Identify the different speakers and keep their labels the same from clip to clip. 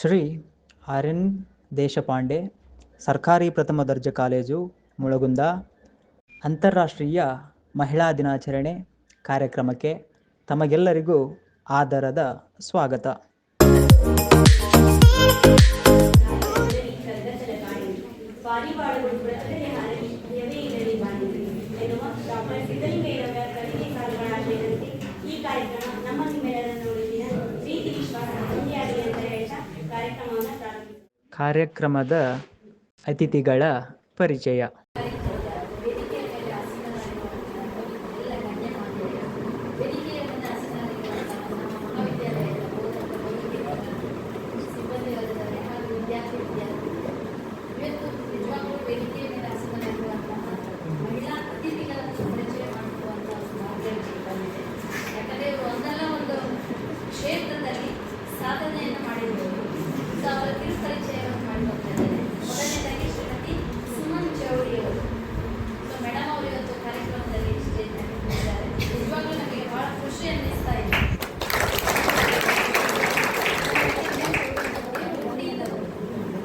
Speaker 1: Shri R N Deshpande, ಸರ್ಕಾರಿ ಪ್ರಥಮ ದರ್ಜೆ ಕಾಲೇಜು, ಮುಳಗುಂದ, ಅಂತಾರಾಷ್ಟ್ರೀಯ ಮಹಿಳಾ ದಿನಾಚರಣೆ ಕಾರ್ಯಕ್ರಮಕ್ಕೆ ತಮಗೆಲ್ಲರಿಗೂ ಆದರದ ಸ್ವಾಗತ.
Speaker 2: ಈ ಕಾರ್ಯಕ್ರಮ ನಮ್ಮ ಎದೆ ನೋಡಿದ ಪ್ರೀತಿ ಕಾರ್ಯಕ್ರಮ ನಮ್ಮ
Speaker 1: ಕಾರ್ಯಕ್ರಮದ ಅತಿಥಿಗಳ ಪರಿಚಯ
Speaker 3: ಸಿಬ್ಬಂದಿ ವರ್ಗದವರೇ ಹಾಗೂ ವಿದ್ಯಾರ್ಥಿ ವಿದ್ಯಾರ್ಥಿಗಳು ಇವತ್ತು ನಿಜವಾಗ್ಲೂ ವೇದಿಕೆ ಮೇಲೆ ಆಸೀನರಾಗಿರುವಂತಹ ಮಹಿಳಾ ಅತಿಥಿಗಳನ್ನು ಪರಿಚಯ ಮಾಡಿಕೊಳ್ಳುವಂತಹ ಭಾಗ್ಯ ನನಗೆ ಬಂದಿದೆ ಯಾಕಂದರೆ ಇವರು ಒಂದಲ್ಲ ಒಂದು ಕ್ಷೇತ್ರದಲ್ಲಿ ಸಾಧನೆಯನ್ನು ಮಾಡಿರುವರು ಸೊ ಅವರ ಕಿರುಪರಿಚಯವನ್ನು ಮಾಡಿ ಹೋಗ್ತಾ ಇದ್ದಾರೆ ಮೊದಲನೇದಾಗಿ ಶ್ರೀಮತಿ ಸುಮನ್ ಚೌಡಿ ಅವರು ಸೊ ಮೇಡಮ್ ಅವರು ಇವತ್ತು ಕಾರ್ಯಕ್ರಮದಲ್ಲಿ ಸ್ಟೇಜ್ ಮೇಲೆ ಕೂತಿದ್ದಾರೆ ನಿಜವಾಗ್ಲೂ ನಮಗೆ ಬಹಳ ಖುಷಿ ಅನ್ನಿಸ್ತಾ ಇದೆ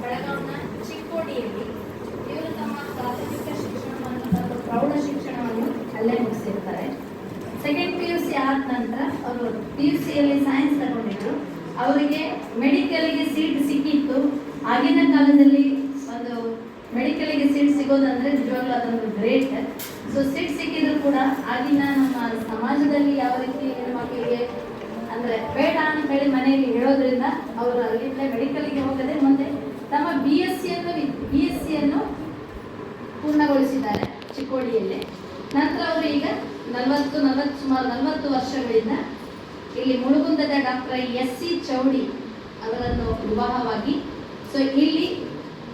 Speaker 3: ಬೆಳಗಾವಿನ ಚಿಕ್ಕೋಡಿಯಲ್ಲಿ ಇವರು ತಮ್ಮ ಪ್ರಾಥಮಿಕ ಶಿಕ್ಷಣವನ್ನು ಮತ್ತು ಪ್ರೌಢ ಶಿಕ್ಷಣವನ್ನು ಅಲ್ಲೇ ಮುಗಿಸಿರ್ತಾರೆ ಸೆಕೆಂಡ್ ಪಿ ಯು ಸಿ ಆದ ನಂತರ ಅವರು ಪಿ ಯು ಸಿಯಲ್ಲಿ ಸೈನ್ಸ್ ತಗೊಂಡಿದ್ರು ಅವರಿಗೆ ಮೆಡಿಕಲ್ಗೆ ಸೀಟ್ ಸಿಕ್ಕಿತ್ತು ಆಗಿನ ಕಾಲದಲ್ಲಿ ಒಂದು ಮೆಡಿಕಲ್ಗೆ ಸೀಟ್ ಸಿಗೋದಂದ್ರೆ ನಿಜವಾಗ್ಲೂ ಅದೊಂದು ಗ್ರೇಟ್ ಸೊ ಸೀಟ್ ಸಿಕ್ಕಿದ್ರು ಕೂಡ ಆಗಿನ ನಮ್ಮ ಸಮಾಜದಲ್ಲಿ ಯಾವ ರೀತಿ ಹೆಣ್ಮಕ್ಳಿಗೆ ಅಂದ್ರೆ ಬೇಡ ಅಂತ ಹೇಳಿ ಮನೆಯಲ್ಲಿ ಹೇಳೋದ್ರಿಂದ ಅವರು ಅಲ್ಲಿಂದ ಮೆಡಿಕಲ್ಗೆ ಹೋಗದೆ ಮುಂದೆ ತಮ್ಮ ಬಿ ಎಸ್ ಸಿಯನ್ನು ಬಿ ಎಸ್ ಸಿಯನ್ನು ಪೂರ್ಣಗೊಳಿಸಿದ್ದಾರೆ ಚಿಕ್ಕೋಡಿಯಲ್ಲಿ. ನಂತರ ಅವರು ಈಗ ನಲವತ್ತು ನಲವತ್ತು, ಸುಮಾರು ನಲವತ್ತು ವರ್ಷಗಳಿಂದ ಇಲ್ಲಿ ಮುಳುಗುಂದದ ಡಾಕ್ಟರ್ ಎಸ್ ಸಿ ಚೌಡಿ ಅವರನ್ನು ವಿವಾಹವಾಗಿ ಸೊ ಇಲ್ಲಿ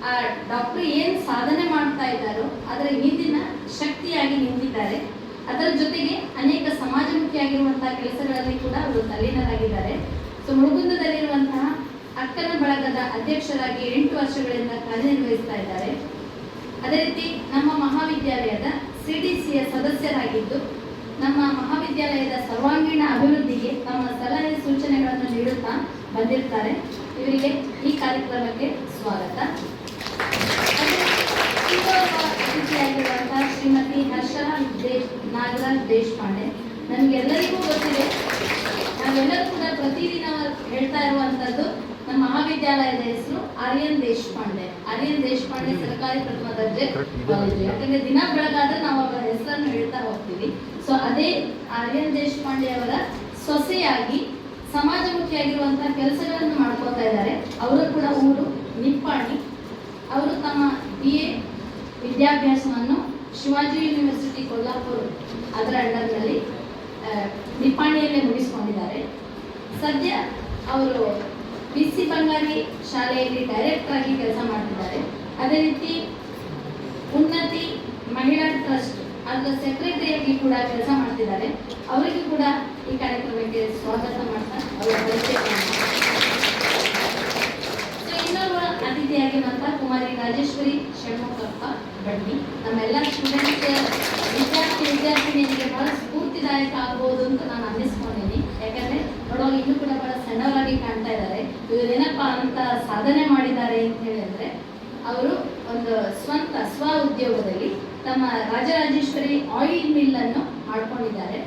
Speaker 3: ಆ ಡಾಕ್ಟರ್ ಏನು ಸಾಧನೆ ಮಾಡ್ತಾ ಇದ್ದಾರೋ ಅದರ ಹಿಂದಿನ ಶಕ್ತಿಯಾಗಿ ನಿಂತಿದ್ದಾರೆ. ಅದರ ಜೊತೆಗೆ ಅನೇಕ ಸಮಾಜಮುಖಿಯಾಗಿರುವಂತಹ ಕೆಲಸಗಳಲ್ಲಿ ಕೂಡ ಅವರು ತಲ್ಲೀನರಾಗಿದ್ದಾರೆ. ಸೊ ಮುಳುಗುಂದದಲ್ಲಿರುವಂತಹ ಅಕ್ಕನ ಬಳಗದ ಅಧ್ಯಕ್ಷರಾಗಿ ಎಂಟು ವರ್ಷಗಳಿಂದ ಕಾರ್ಯನಿರ್ವಹಿಸ್ತಾ ಇದ್ದಾರೆ. ಅದೇ ರೀತಿ ನಮ್ಮ ಮಹಾವಿದ್ಯಾಲಯದ ಸಿ ಡಿ ಸಿಯ ಸದಸ್ಯರಾಗಿದ್ದು, ನಮ್ಮ ಮಹಾವಿದ್ಯಾಲಯದ ಸರ್ವಾಂಗೀಣ ಅಭಿವೃದ್ಧಿಗೆ ತಮ್ಮ ಸಲಹೆ ಸೂಚನೆಗಳನ್ನು ನೀಡುತ್ತಾ ಬಂದಿರ್ತಾರೆ. ಇವರಿಗೆ ಈ ಕಾರ್ಯಕ್ರಮಕ್ಕೆ ಸ್ವಾಗತ. ಅತಿಥಿಯಾಗಿರುವಂತಹ ಶ್ರೀಮತಿ ಹರ್ಷ ದೇಶ್, ನಾಗರಾಜ್ ದೇಶಪಾಂಡೆ. ನಮ್ಗೆಲ್ಲರಿಗೂ ಗೊತ್ತಿದೆ. ನಾವೆಲ್ಲರೂ ಕೂಡ ಪ್ರತಿದಿನ ಹೇಳ್ತಾ ಇರುವಂತದ್ದು ನಮ್ಮ ಮಹಾವಿದ್ಯಾಲಯದ ಹೆಸರು ಆರ್ಯನ್ ದೇಶಪಾಂಡೆ. ಆರ್ಯನ್ ದೇಶಪಾಂಡೆ ಸರ್ಕಾರಿ ಪ್ರಥಮ ದರ್ಜೆ ಕಾಲೇಜು. ಯಾಕಂದ್ರೆ ದಿನ ಬೆಳಗಾದ್ರೆ ನಾವು ಅವರ ಹೆಸರನ್ನು ಹೇಳ್ತಾ ಹೋಗ್ತೀವಿ. ಸೊ ಅದೇ ಆರ್ಯನ್ ದೇಶಪಾಂಡೆ ಅವರ ಸೊಸೆಯಾಗಿ, ಸಮಾಜಮುಖಿಯಾಗಿರುವಂತಹ ಕೆಲಸಗಳನ್ನು ಮಾಡ್ಕೋತಾ ಇದ್ದಾರೆ. ಅವರು ಕೂಡ ಊರು ನಿಪ್ಪಾಣಿ. ಅವರು ತಮ್ಮ ಬಿ ಎ ವಿದ್ಯಾಭ್ಯಾಸವನ್ನು ಶಿವಾಜಿ ಯೂನಿವರ್ಸಿಟಿ ಕೊಲ್ಲಾಪುರ ಅದರ ಅಂಡರ್ನಲ್ಲಿ ನಿಪ್ಪಾಣಿಯಲ್ಲೇ ಮುಗಿಸ್ಕೊಂಡಿದ್ದಾರೆ. ಸದ್ಯ ಅವರು ಬಿ ಸಿ ಬಂಗಾರಿ ಶಾಲೆಯಲ್ಲಿ ಡೈರೆಕ್ಟರ್ ಆಗಿ ಕೆಲಸ ಮಾಡ್ತಿದ್ದಾರೆ. ಅದೇ ರೀತಿ ಉನ್ನತಿ ಮಹಿಳಾ ಟ್ರಸ್ಟ್ ಅದರ ಸೆಕ್ರೆಟರಿಯಾಗಿ ಕೂಡ ಕೆಲಸ ಮಾಡ್ತಿದ್ದಾರೆ. ಅವರಿಗೂ ಕೂಡ ಈ ಕಾರ್ಯಕ್ರಮಕ್ಕೆ ಸ್ವಾಗತ ಮಾಡ್ತಾ ಅವರ ಇನ್ನೊಬ್ಬ ಬಂತ ಕುಮಾರಿ ರಾಜೇಶ್ವರಿ ಷಣ್ಮುಖಪ್ಪ ಬಡ್ಡಿ ನಮ್ಮೆಲ್ಲ ಸ್ಟೂಡೆಂಟ್ಸ್ ವಿದ್ಯಾರ್ಥಿ, ವಿದ್ಯಾರ್ಥಿನಿಯರಿಗೆ ಬಹಳ ಸ್ಫೂರ್ತಿದಾಯಕ ಆಗ್ಬೋದು ಅಂತ ನಾನು ಅನ್ನಿಸ್ಕೊಂಡಿದ್ದೀನಿ. ಯಾಕಂದ್ರೆ ನೋಡುವಾಗ ಇನ್ನು ಕೂಡ ಬಹಳ ಸಣ್ಣವರಾಗಿ ಕಾಣ್ತಾ ಇದ್ದಾರೆ. ಇವ್ರೇನಪ್ಪ ಅಂತ ಸಾಧನೆ ಮಾಡಿದ್ದಾರೆ ಅಂತ ಹೇಳಿದ್ರೆ ಅವರು ಒಂದು ಸ್ವಂತ ಸ್ವ ಉದ್ಯೋಗದಲ್ಲಿ ತಮ್ಮ ರಾಜರಾಜೇಶ್ವರಿ ಆಯಿಲ್ ಮಿಲ್ ಅನ್ನು ಮಾಡ್ಕೊಂಡಿದ್ದಾರೆ.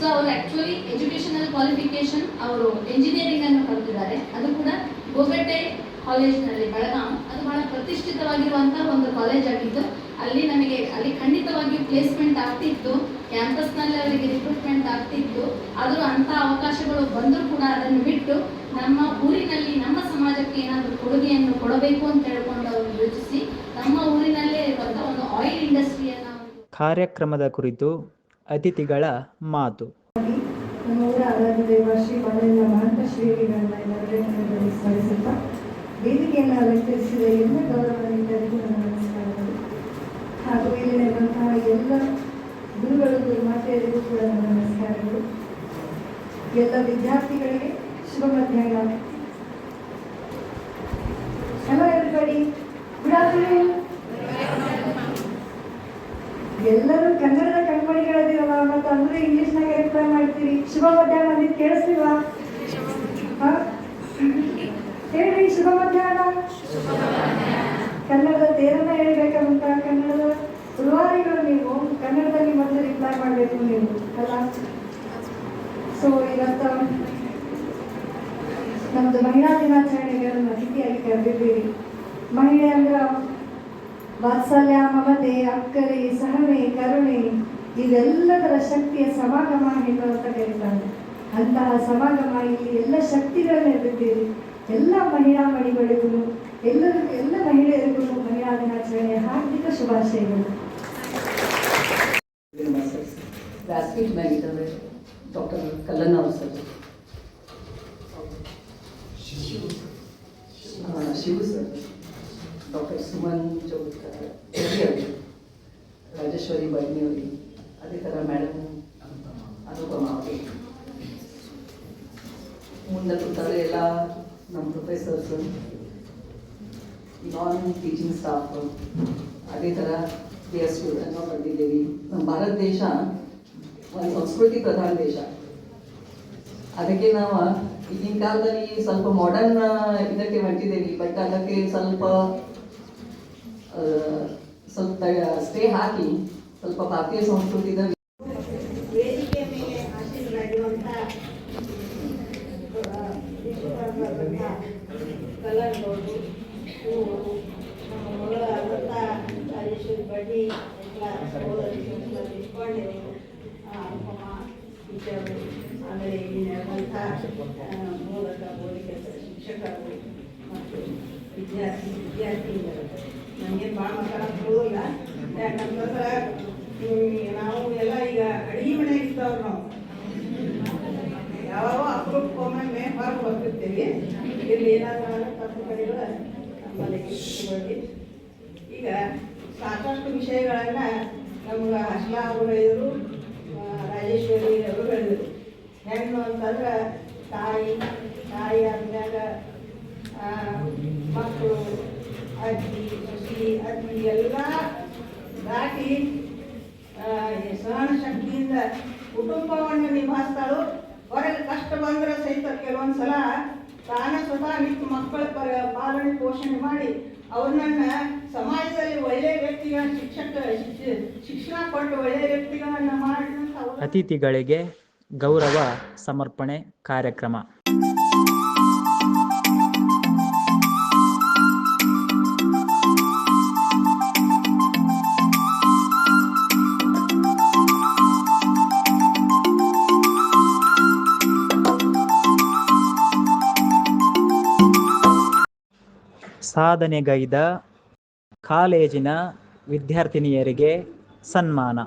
Speaker 3: ಸೊ ಅವರು ಆಕ್ಚುಲಿ ಎಜುಕೇಶನಲ್ ಕ್ವಾಲಿಫಿಕೇಶನ್ ಅವರು ಎಂಜಿನಿಯರಿಂಗ್ ಅನ್ನು ಕಲಿತಿದ್ದಾರೆ. ಅದು ಕೂಡ ಬೋಗಟೆ ಕಾಲೇಜ್ನಲ್ಲಿ ಬೆಳಗಾಂ. ಅದು ಬಹಳ ಪ್ರತಿಷ್ಠಿತವಾಗಿರುವಂತಹ ಒಂದು ಕಾಲೇಜ್ ಆಗಿದ್ದು ಅಲ್ಲಿ ನಮಗೆ ಅಲ್ಲಿ ಖಂಡಿತವಾಗಿ ಪ್ಲೇಸ್ಮೆಂಟ್ ಆಗ್ತಿತ್ತು ಕ್ಯಾಂಪಸ್ನಲ್ಲಿ ಅವರಿಗೆ ರಿಕ್ರೂಟ್ಮೆಂಟ್ ಆಗ್ತಿತ್ತು. ಆದರೂ ಅಂಥ ಅವಕಾಶಗಳು ಬಂದರೂ ಕೂಡ ಅದನ್ನು ಬಿಟ್ಟು ನಮ್ಮ ಊರಿನಲ್ಲಿ ನಮ್ಮ ಸಮಾಜಕ್ಕೆ ಏನಾದರೂ ಕೊಡುಗೆಯನ್ನು ಕೊಡಬೇಕು ಅಂತ ಹೇಳ್ಕೊಂಡು ಅವರು ಯೋಚಿಸಿ ನಮ್ಮ ಊರಿನಲ್ಲೇ ಇರುವಂಥ ಒಂದು ಆಯಿಲ್ ಇಂಡಸ್ಟ್ರಿಯನ್ನು
Speaker 1: ಕಾರ್ಯಕ್ರಮದ ಕುರಿತು ಅತಿಥಿಗಳ ಮಾತು.
Speaker 4: ನಮ್ಮ ಊರ ಆರಾಧ್ಯ ದೇವ ಶ್ರೀ ಮಹಂತ ಶ್ರೀಗಳನ್ನ ಎಲ್ಲರನ್ನೂ ಸ್ಮರಿಸುತ್ತಾ ವೇದಿಕೆಯನ್ನು ಅಲಂಕರಿಸಿದ ಎಲ್ಲ ಗೌರವಗಳಿಂದ ನಮಸ್ಕಾರಗಳು. ಹಾಗೂ ಇಲ್ಲಿರುವಂತಹ ಎಲ್ಲ ಗುರುಗಳಿಗೂ ಮಾತೆಯರಿಗೂ ಕೂಡ ನನ್ನ ನಮಸ್ಕಾರಗಳು. ಎಲ್ಲ ವಿದ್ಯಾರ್ಥಿಗಳಿಗೆ ಶುಭ ಮಧ್ಯಾಹ್ನ. Hello good afternoon. ಎಲ್ಲರೂ ಕನ್ನಡದ ಕಣ್ಮಣಿಗಳದಿರಲ್ಲ ಮತ್ತು ಅಂದ್ರೆ ಇಂಗ್ಲಿಷ್ನಾಗ ರಿಪ್ಲೈ ಮಾಡ್ತೀರಿ. ಶುಭ ಮಧ್ಯಾಹ್ನ ನೀವು ಕೇಳಿಸ್ಲಿಲ್ವಾ? ಹೇಳ್ರಿ ಕನ್ನಡದ ತೇರನ್ನ ಹೇಳ್ಬೇಕಂತ ಕನ್ನಡದ ರೂವಾರಿಗಳು ನೀವು ಕನ್ನಡದಲ್ಲಿ ಮೊದಲು ರಿಪ್ಲೈ ಮಾಡಬೇಕು ನೀವು, ಅಲ್ಲ? ಸೊ ಇವತ್ತ ನಮ್ದು ಮಹಿಳಾ ದಿನಾಚರಣೆಗೆ ಅತಿಥಿಯಾಗಿ ಕರೆದಿದ್ದೀರಿ. ಮಹಿಳೆ ಅಂದ್ರೆ ವಾತ್ಸಲ್ಯ, ಮಮತೆ, ಅಕ್ಕರೆ, ಸಹನೆ, ಕರುಣೆ, ಇದೆಲ್ಲದರ ಶಕ್ತಿಯ ಸಮಾಗಮ ಅಂತ ಕರೀತಾರೆ ಅಂತಹ ಸಮಾಗಮ ಇಲ್ಲಿ ಎಲ್ಲ ಶಕ್ತಿಗಳನ್ನ ಎದ್ದಿದ್ದೀರಿ ಎಲ್ಲ ಮಹಿಳಾ ಮಣಿಗಳಿಗೂ ಎಲ್ಲರಿಗೂ ಎಲ್ಲ ಮಹಿಳೆಯರಿಗೂ ಮಹಿಳಾ ದಿನಾಚರಣೆಯ ಹಾರ್ದಿಕ ಶುಭಾಶಯಗಳು.
Speaker 5: ವ್ಯಾಸ್ಪೀಟ್ ಮ್ಯಾಗಿದ್ದಾರೆ ಡಾಕ್ಟರ್ ಕಲ್ಲಣ್ಣ ಅವರು sir. Shiva sir. Doctor Suman Chowdkar Rajeshwari ಅವರಿಗೆ ಅದೇ ಥರ ಮೇಡಮ್ ಅನುಪಮ ಅವರು ಮುಂದೆ ಕೂತಾರೆ ಎಲ್ಲ ನಮ್ಮ ಪ್ರೊಫೆಸರ್ಸ್ ನಾನ್ ಟೀಚಿಂಗ್ ಸ್ಟಾಫ್ ಅದೇ ಥರ ಪಿ ಎಸ್ ನಾವು ಪಡೆದಿದ್ದೀವಿ ನಮ್ಮ ಭಾರತ ದೇಶ ಒಂದು ಸಂಸ್ಕೃತಿ ಪ್ರಧಾನ ದೇಶ. ಅದಕ್ಕೆ ನಾವು ಈಗಿನ ಕಾಲದಲ್ಲಿ ಸ್ವಲ್ಪ ಮಾಡರ್ನ್ ಇದಕ್ಕೆ ಹೊಂಟಿದ್ದೀವಿ ಬಟ್ ಅದಕ್ಕೆ ಸ್ವಲ್ಪ ಸ್ವಲ್ಪ ಸ್ಟೇ ಹಾಕಿ, ಸ್ವಲ್ಪ ಭಾರತೀಯ ಸಂಸ್ಕೃತಿದ
Speaker 2: ವೇದಿಕೆ ಮೇಲೆ ನಮ್ಮ ಮಗಳಾದಂಥ ರಾಜೇಶ್ವರಿ ಬಡ್ಡಿ ಎಲ್ಲ ಇಟ್ಕೊಂಡಿರು ಅನುಪಮ ಟೀಚರು ಆಮೇಲೆ ಇಲ್ಲಿರುವಂಥ ಮೂಲಕ ಬೋಧಕ ಶಿಕ್ಷಕರು ಮತ್ತು ವಿದ್ಯಾರ್ಥಿ ವಿದ್ಯಾರ್ಥಿನಿಯರು ನನಗೆ ಭಾಳ ಮಾತಾಡೋಕೆ ಬರೋದಿಲ್ಲ ಯಾಕಂತಂದ್ರೆ ಹ್ಮ್, ನಾವು ಎಲ್ಲ ಈಗ ಅಡಿಗೆ ಮನೆ ಇದ್ದವ್ರು ನಾವು ಯಾವಾಗ ಅಪರೂಪಕ್ಕೊಮ್ಮೆ ಹೊರಗೆ ಬರ್ತಿರ್ತೀವಿ ಇಲ್ಲಿ ಏನಾದರೂ ಈಗ ಸಾಕಷ್ಟು ವಿಷಯಗಳನ್ನು ನಮ್ಗೆ ಹಸ್ಲಾ ಅವರು ಹೇಳಿದರು ರಾಜೇಶ್ವರಿ ಅವರು ಹೇಳಿದರು. ಹೆಣ್ಣು ಅಂತಂದ್ರೆ ತಾಯಿ ತಾಯಿ ಆದ್ಮ್ಯಾಗ ಮಕ್ಕಳು, ಅಜ್ಜಿ, ಸಸಿ, ಅಜ್ಜಿ ಎಲ್ಲ ದಾಟಿ ಸಹನ ಶಕ್ತಿಯಿಂದ ಕುಟುಂಬವನ್ನು ನಿಭಾಯಿಸ್ತಾಳು ಹೊರಗೆ ಕಷ್ಟ ಬಂದ್ರೆ ಸಹಿತ ಕೆಲವೊಂದ್ಸಲ ತಾನೇ ಸ್ವತಃ ನಿಂತು ಮಕ್ಕಳ ಪಾಲನೆ ಪೋಷಣೆ ಮಾಡಿ ಅವ್ರನ್ನ ಸಮಾಜದಲ್ಲಿ ಒಳ್ಳೆಯ ವ್ಯಕ್ತಿಗಳ ಶಿಕ್ಷಕ ಶಿಕ್ಷಣ ಕೊಟ್ಟು ಒಳ್ಳೆಯ ವ್ಯಕ್ತಿಗಳನ್ನ ಮಾಡಿದಂತ
Speaker 1: ಅತಿಥಿಗಳಿಗೆ ಗೌರವ ಸಮರ್ಪಣೆ ಕಾರ್ಯಕ್ರಮ. ಸಾಧನೆಗೈದ ಕಾಲೇಜಿನ ವಿದ್ಯಾರ್ಥಿನಿಯರಿಗೆ ಸನ್ಮಾನ.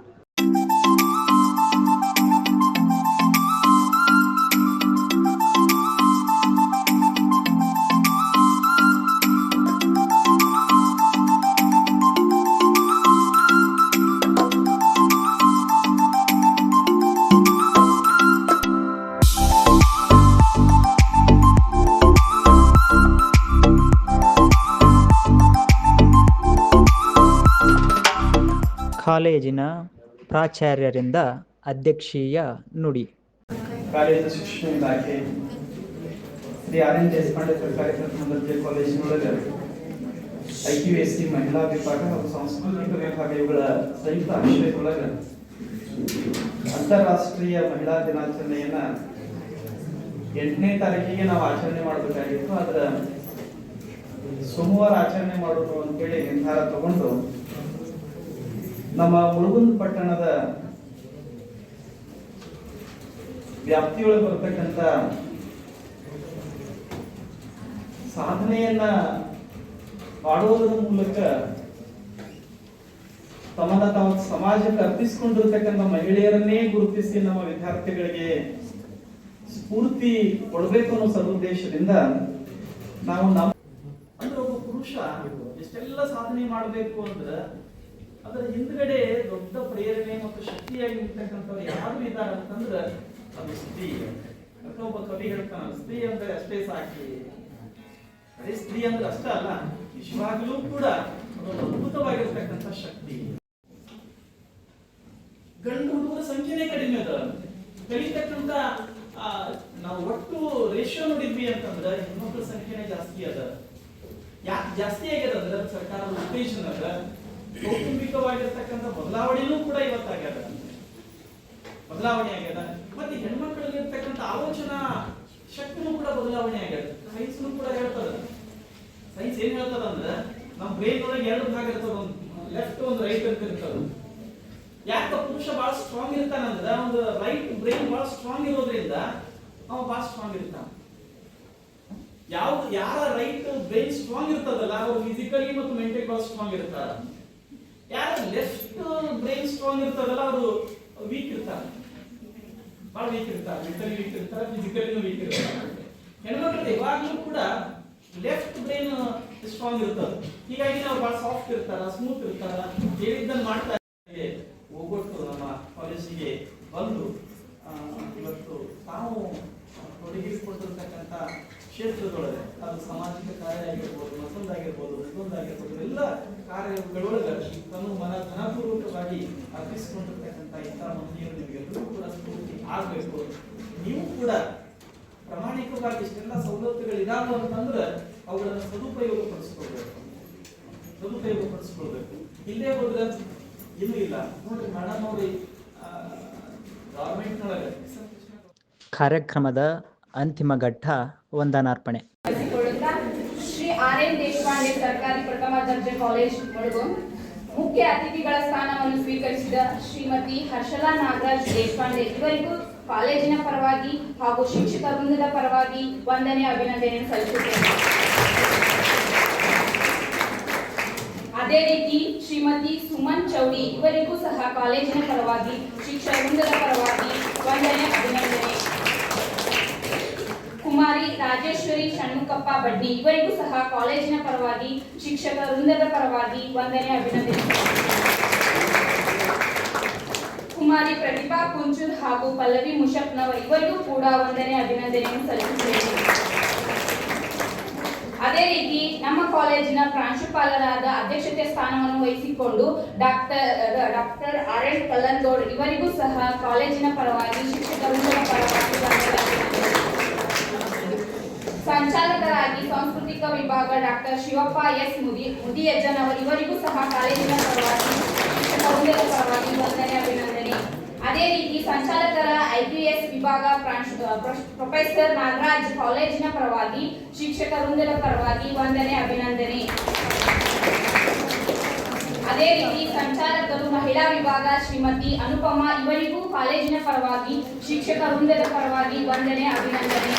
Speaker 1: ಕಾಲೇಜಿನ ಪ್ರಾಚಾರ್ಯರಿಂದ ಅಧ್ಯಕ್ಷೀಯ ನುಡಿ.
Speaker 6: ಕಾಲೇಜು ಶಿಕ್ಷಣ ಇಲಾಖೆ, ಶ್ರೀ ದೇಶಪಾಂಡೆ ಸರ್ಕಾರಿ ಪ್ರಥಮ ದರ್ಜೆ ಕಾಲೇಜಿನೊಳಗೆ ಐ ಕ್ಯೂ ಎಸ್ ಸಿ ಮಹಿಳಾ ವಿಭಾಗ ಹಾಗೂ ಸಾಂಸ್ಕೃತಿಕ ವಿಭಾಗ ಇವುಗಳ ಸಂಯುಕ್ತ ಆಶ್ರಯದೊಳಗೆ ಅಂತಾರಾಷ್ಟ್ರೀಯ ಮಹಿಳಾ ದಿನಾಚರಣೆಯನ್ನ ಎಂಟನೇ ತಾರೀಕಿಗೆ ನಾವು ಆಚರಣೆ ಮಾಡಬೇಕಾಗಿತ್ತು. ಅದರ ಸೋಮವಾರ ಆಚರಣೆ ಮಾಡೋದು ಅಂತೇಳಿ ನಿರ್ಧಾರ ತಗೊಂಡು ನಮ್ಮ ಮುಳುಗುಂದ ಪಟ್ಟಣದ ವ್ಯಾಪ್ತಿಯೊಳಗೆ ಬರ್ತಕ್ಕಂಥ ಸಾಧನೆಯನ್ನ ಮಾಡುವುದರ ಮೂಲಕ ತಮ್ಮನ್ನ ತಾವು ಸಮಾಜಕ್ಕೆ ಅರ್ಪಿಸಿಕೊಂಡಿರ್ತಕ್ಕಂಥ ಮಹಿಳೆಯರನ್ನೇ ಗುರುತಿಸಿ ನಮ್ಮ ವಿದ್ಯಾರ್ಥಿಗಳಿಗೆ ಸ್ಫೂರ್ತಿ ಕೊಡಬೇಕು ಅನ್ನೋ ಸದುದ್ದೇಶದಿಂದ ನಾವು ನಮ್ಮ ಅಂದ್ರೆ ಒಬ್ಬ ಪುರುಷ ಎಷ್ಟೆಲ್ಲ ಸಾಧನೆ ಮಾಡಬೇಕು ಅಂದ್ರೆ ಅದರ ಹಿಂದ್ಗಡೆ ದೊಡ್ಡ ಪ್ರೇರಣೆ ಮತ್ತು ಶಕ್ತಿಯಾಗಿ ನಿಂತಕ್ಕಂಥವ್ರು ಯಾರು ಇದ್ದಾರೆ ಅಂತಂದ್ರೆ ಅದು ಸ್ತ್ರೀ ಅಂತ ಒಬ್ಬ ಕವಿ ಹೇಳ್ತಾನ ಸ್ತ್ರೀ ಅಂದ್ರೆ ಅಷ್ಟೇ ಸಾಕಿ. ಅದೇ ಸ್ತ್ರೀ ಅಂದ್ರೆ ಅಷ್ಟೇ ಅಲ್ಲ ನಿಜವಾಗ್ಲೂ ಕೂಡ ಅದೊಂದು ಅದ್ಭುತವಾಗಿರ್ತಕ್ಕಂಥ ಶಕ್ತಿ. ಗಂಡು ಹುಡುಗರ ಸಂಖ್ಯೆನೇ ಕಡಿಮೆ ಅದ. ಕಲಿತಕ್ಕಂಥ ಆ, ನಾವು ಒಟ್ಟು ರೇಷಿಯೋ ನೋಡಿದ್ವಿ ಅಂತಂದ್ರೆ ಹೆಣ್ಮಕ್ಳ ಸಂಖ್ಯೆನೇ ಜಾಸ್ತಿ ಅದ. ಯಾಕೆ ಜಾಸ್ತಿ ಆಗ್ಯದ ಅಂದ್ರೆ ಸರ್ಕಾರದ ಉದ್ದೇಶನಾಗ ಕೌಟುಂಬಿಕವಾಗಿರ್ತಕ್ಕಂಥ ಬದಲಾವಣೆಯೂ ಕೂಡ ಇವತ್ತಾಗ್ಯದ ಬದಲಾವಣೆ ಆಗ್ಯದ ಮತ್ತೆ ಹೆಣ್ಮಕ್ಳಿಗೆ ಇರ್ತಕ್ಕಂಥ ಆಲೋಚನಾ ಶಕ್ತಿನೂ ಕೂಡ ಬದಲಾವಣೆ ಆಗ್ಯದ ಸೈನ್ಸ್ ಕೂಡ ಹೇಳ್ತದ. ಸೈನ್ಸ್ ಏನ್ ಹೇಳ್ತದ ಅಂದ್ರೆ ನಮ್ಮ ಬ್ರೈನ್ ಒಳಗೆ ಎರಡು ಭಾಗ ಇರ್ತದ. ಒಂದು ಲೆಫ್ಟ್ ಒಂದು ರೈಟ್ ಅಂತ ಇರ್ತದ. ಯಾಕ ಪುರುಷ ಬಹಳ ಸ್ಟ್ರಾಂಗ್ ಇರ್ತಾನಂದ್ರ ಒಂದು ರೈಟ್ ಬ್ರೈನ್ ಬಹಳ ಸ್ಟ್ರಾಂಗ್ ಇರೋದ್ರಿಂದ ಅವ ಬಹಳ ಸ್ಟ್ರಾಂಗ್ ಇರ್ತಾನ. ಯಾವ್ದು ಯಾರ ರೈಟ್ ಬ್ರೈನ್ ಸ್ಟ್ರಾಂಗ್ ಇರ್ತದಲ್ಲ, ಅವ್ರು ಫಿಸಿಕಲಿ ಮತ್ತು ಮೆಂಟಲಿ ಬಹಳ ಸ್ಟ್ರಾಂಗ್ ಇರ್ತಾರ. ಯಾರ ಲೆಫ್ಟ್ ಬ್ರೈನ್ ಸ್ಟ್ರಾಂಗ್ ಇರ್ತದಲ್ಲ ಅವರು ವೀಕ್ ಇರ್ತಾರೆ. ಬಹಳ ವೀಕ್ ಇರ್ತಾರೆ ಮೆಂಟಲಿ ವೀಕ್ ಇರ್ತಾರೆ ಫಿಸಿಕಲಿ ವೀಕ್ ಇರ್ತಾರೆ. ಹೆಣ್ಮಕ್ಳು ಇವಾಗಲೂ ಕೂಡ ಲೆಫ್ಟ್ ಬ್ರೈನ್ ಸ್ಟ್ರಾಂಗ್ ಇರ್ತದೆ. ಹೀಗಾಗಿ ನಾವು ಬಹಳ ಸಾಫ್ಟ್ ಇರ್ತಾರ ಸ್ಮೂತ್ ಇರ್ತಾರ. ಹೇಳಿದ್ದನ್ನು ಮಾಡ್ತಾ. ಹೋಗೊಟ್ಟು ನಮ್ಮ ಕಾಲೇಜಿಗೆ ಬಂದು ಇವತ್ತು ತಾವು ತೊಡಗಿಸಿಕೊಂಡಿರ್ತಕ್ಕಂಥ ಕ್ಷೇತ್ರದೊಳಗೆ, ಅದು ಸಾಮಾಜಿಕ ಕಾರ್ಯ ಆಗಿರ್ಬೋದು, ಮತ್ತೊಂದಾಗಿರ್ಬೋದು ಮತ್ತೊಂದಾಗಿರ್ಬೋದು ಎಲ್ಲ ಕಾರ್ಯಗಳೊಳಗೆ ತನ್ನ ಮನ ಧನಪೂರ್ವಕವಾಗಿ ಅರ್ಪಿಸಿಕೊಂಡಿರ್ತಕ್ಕಂಥ ಇಂಥ ಮಹನೀಯರು ನಿಮಗೆಲ್ಲರೂ ಕೂಡ ಸ್ಫೂರ್ತಿ ಆಗಬೇಕು. ನೀವು ಕೂಡ ಪ್ರಾಮಾಣಿಕವಾಗಿ ಇಷ್ಟೆಲ್ಲ ಸವಲತ್ತುಗಳಿದಾವ ಅಂತಂದ್ರೆ ಅವುಗಳನ್ನು ಸದುಪಯೋಗ ಪಡಿಸ್ಕೊಳ್ಬೇಕು ಸದುಪಯೋಗ ಪಡಿಸ್ಕೊಳ್ಬೇಕು ಇಲ್ಲೇ ಹೋದ್ರೆ ಇನ್ನೂ ಇಲ್ಲ. ನೋಡ್ರಿ ಮೇಡಮ್ ಅವ್ರಿ ಗವರ್ಮೆಂಟ್ನೊಳಗೆ
Speaker 1: ಕಾರ್ಯಕ್ರಮದ ಅಂತಿಮ ಘಟ್ಟ ವಂದನಾರ್ಪಣೆ.
Speaker 7: ಶ್ರೀ ಆರ್ ಎನ್ ದೇಶಪಾಂಡೆ ಸರ್ಕಾರಿ ಪ್ರಥಮ ದರ್ಜೆ ಕಾಲೇಜ್ ಮುಖ್ಯ ಅತಿಥಿಗಳ ಸ್ಥಾನವನ್ನು ಸ್ವೀಕರಿಸಿದ ಶ್ರೀಮತಿ ಹರ್ಷಲಾ ನಾಗರಾಜ್ ದೇಶಪಾಂಡೆ ಇವರಿಗೂ ಕಾಲೇಜಿನ ಪರವಾಗಿ ಹಾಗೂ ಶಿಕ್ಷಕ ವೃಂದದ ಪರವಾಗಿ ವಂದನೆ, ಅಭಿನಂದನೆ ಸಲ್ಲಿಸುತ್ತೇನೆ. ಅದೇ ರೀತಿ ಶ್ರೀಮತಿ ಸುಮನ್ ಚೌಡಿ ಇವರಿಗೂ ಸಹ ಕಾಲೇಜಿನ ಪರವಾಗಿ, ಶಿಕ್ಷಕ ವೃಂದದ ಪರವಾಗಿ ವಂದನೆ, ಅಭಿನಂದನೆ ಕುಮಾರಿ, ರಾಜೇಶ್ವರಿ, ಷಣ್ಮುಖಪ್ಪ, ಬಡ್ಡಿ ಇವರಿಗೂ ಸಹ ಕಾಲೇಜಿನ ಪರವಾಗಿ, ಶಿಕ್ಷಕ ವೃಂದದ ಪರವಾಗಿ ವಂದನೆ ಅಭಿನಂದನೆ ಕುಮಾರಿ ಪ್ರತಿಭಾ ಕುಂಚೂರ್ ಹಾಗೂ ಪಲ್ಲವಿ ಮುಷಪ್ನವರ್ ಇವರಿಗೂ ಕೂಡ ವಂದನೆ ಅಭಿನಂದನೆಯನ್ನು ಸಲ್ಲಿಸುತ್ತೇನೆ ಅದೇ ರೀತಿ ನಮ್ಮ ಕಾಲೇಜಿನ ಪ್ರಾಂಶುಪಾಲರಾದ ಅಧ್ಯಕ್ಷತೆ ಸ್ಥಾನವನ್ನು ವಹಿಸಿಕೊಂಡು doctor doctor R N Kallangoud ಇವರಿಗೂ ಸಹ ಕಾಲೇಜಿನ ಪರವಾಗಿ ಶಿಕ್ಷಕ ವೃಂದದ ಪರವಾಗಿ. ಸಂಚಾಲಕರಾಗಿ ಸಾಂಸ್ಕೃತಿಕ ವಿಭಾಗ ಡಾಕ್ಟರ್ ಶಿವಪ್ಪ ಎಸ್ ಮುದಿ ಮುದಿಯಜ್ಜನ್ ಅವರು ಇವರಿಗೂ ಸಹ ಕಾಲೇಜಿನ ಪರವಾಗಿ ಶಿಕ್ಷಕ ಪರವಾಗಿ ವಂದನೆ, ಅಭಿನಂದನೆ. ಅದೇ ರೀತಿ ಸಂಚಾಲಕರ ಐಪಿಎಸ್ ವಿಭಾಗ ಪ್ರೊಫೆಸರ್ ನಾಗರಾಜ್ ಕಾಲೇಜಿನ ಪರವಾಗಿ ಶಿಕ್ಷಕ ವೃಂದದ ಪರವಾಗಿ ವಂದನೆ, ಅಭಿನಂದನೆ. ಅದೇ ರೀತಿ ಸಂಚಾಲಕರು ಮಹಿಳಾ ವಿಭಾಗ ಶ್ರೀಮತಿ ಅನುಪಮಾ ಇವರಿಗೂ ಕಾಲೇಜಿನ ಪರವಾಗಿ ಶಿಕ್ಷಕ ವೃಂದದ ಪರವಾಗಿ ವಂದನೆ, ಅಭಿನಂದನೆ.